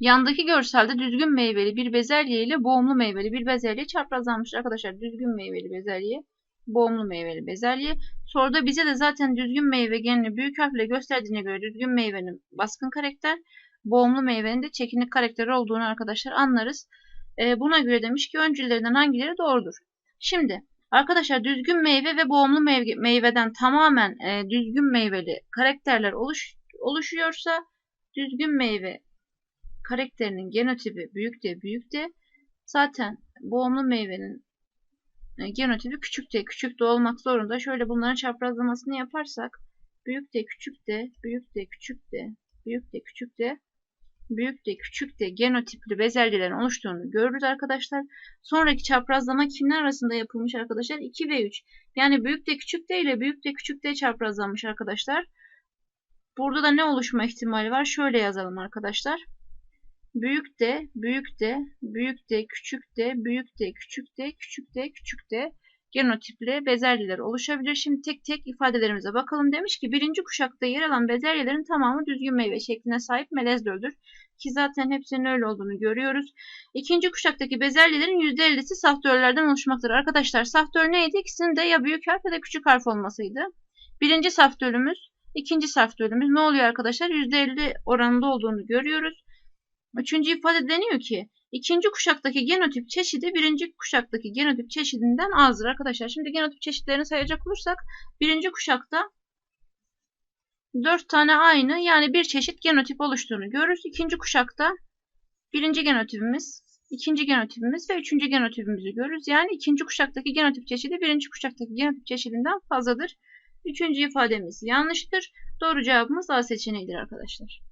Yandaki görselde düzgün meyveli bir bezelye ile boğumlu meyveli bir bezelye çaprazlanmış arkadaşlar. Düzgün meyveli bezelye, boğumlu meyveli bezelye. Soruda bize de zaten düzgün meyve genini büyük harfle gösterdiğine göre düzgün meyvenin baskın karakter, boğumlu meyvenin de çekinik karakteri olduğunu arkadaşlar anlarız. E, buna göre demiş ki öncüllerinden hangileri doğrudur? Şimdi arkadaşlar düzgün meyve ve boğumlu meyve, meyveden tamamen e, düzgün meyveli karakterler oluş, oluşuyorsa düzgün meyve karakterinin genotipi büyük de büyük de zaten boğumlu meyvenin e, genotipi küçük de küçük de olmak zorunda. Şöyle bunların çaprazlamasını yaparsak büyük de küçük de büyük de küçük de büyük de küçük de büyük de küçük de genotipli bezelyelerin oluştuğunu görürüz arkadaşlar. Sonraki çaprazlama kimler arasında yapılmış arkadaşlar? 2 ve 3. Yani büyük de küçük de ile büyük de küçük de çaprazlanmış arkadaşlar. Burada da ne oluşma ihtimali var? Şöyle yazalım arkadaşlar. Büyük de, büyük de, büyük de, küçük de, büyük de, küçük de, küçük de, küçük de genotipli bezelyeler oluşabilir. Şimdi tek tek ifadelerimize bakalım. Demiş ki birinci kuşakta yer alan bezelyelerin tamamı düzgün meyve şekline sahip melez döldür. Ki zaten hepsinin öyle olduğunu görüyoruz. İkinci kuşaktaki bezelyelerin %50'si saftörlerden oluşmaktadır. Arkadaşlar saftör neydi? İkisinin de ya büyük harf ya da küçük harf olmasıydı. Birinci saftörümüz, ikinci saftörümüz ne oluyor arkadaşlar? %50 oranında olduğunu görüyoruz. Üçüncü ifade deniyor ki ikinci kuşaktaki genotip çeşidi birinci kuşaktaki genotip çeşidinden azdır arkadaşlar. Şimdi genotip çeşitlerini sayacak olursak birinci kuşakta dört tane aynı yani bir çeşit genotip oluştuğunu görürüz. İkinci kuşakta birinci genotipimiz, ikinci genotipimiz ve üçüncü genotipimizi görürüz. Yani ikinci kuşaktaki genotip çeşidi birinci kuşaktaki genotip çeşidinden fazladır. Üçüncü ifademiz yanlıştır. Doğru cevabımız A seçeneğidir arkadaşlar.